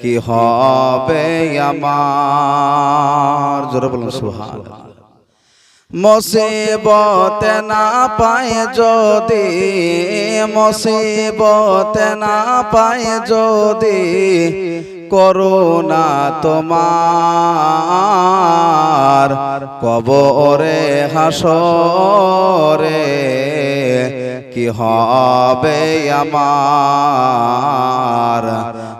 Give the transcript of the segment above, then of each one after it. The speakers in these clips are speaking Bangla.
কি হবে আমার? জোরে বলুন সুহান মুসিবত না পায় যদি মুসিবত না পায় যদি করোনা তোমার কবরে হাসরে কি হবে আমার?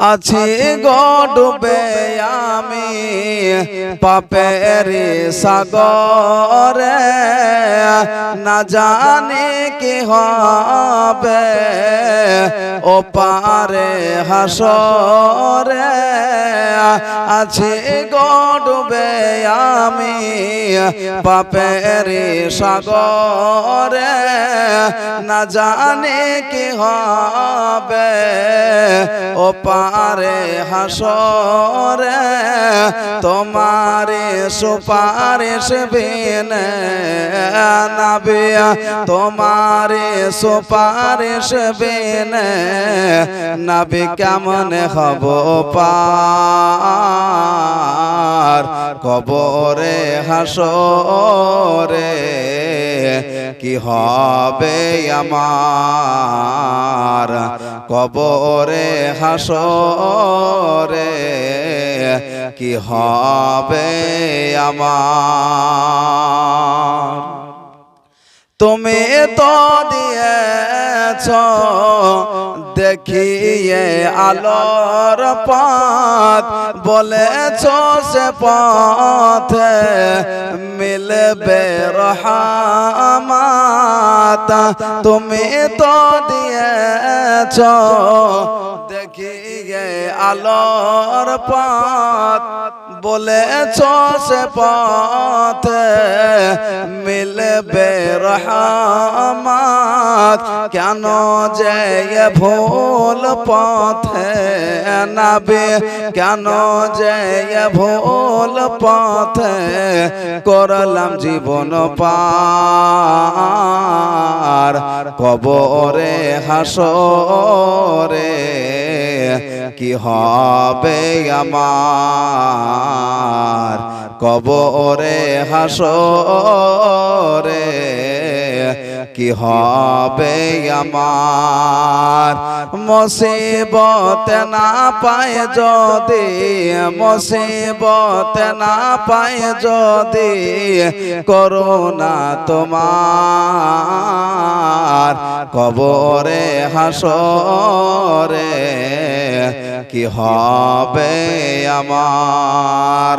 আছে গডবে আমি পাপের সাগরে না জানি কি হবে। ও পারে হাসরে আছে গডবে আমি পাপের সাগরে না জানি কি হবে। ও পারে হাসরে তোমারে সুপারিশ বিনে নাবিয়া তোমারে সুপারিশ বিনে নাবি কেমন হব পার? কবরে হাসরে। কি হবে আমার কবরে হাসরে? কি হবে আমার? তুমি তো দিয়েছ দেখিয়ে আলোর পথ বলেছ সে পথে মিলবে রহমাত। তুমি তো দিয়েছ দেখিয়ে আলোর পথ বলেছ সে পথে মিলবে কেন যে ভুল পথে নাবে কেন যে ভুল পথে করলাম জীবন পার? কবরে হাসরে কি হবে আমার? কবরে হাসরে কি হবে আমার? মুসিবত না পায় যদি, মুসিবত না পায় যদি করোনা তোমার কবরে হাসরে, কি হবে আমার?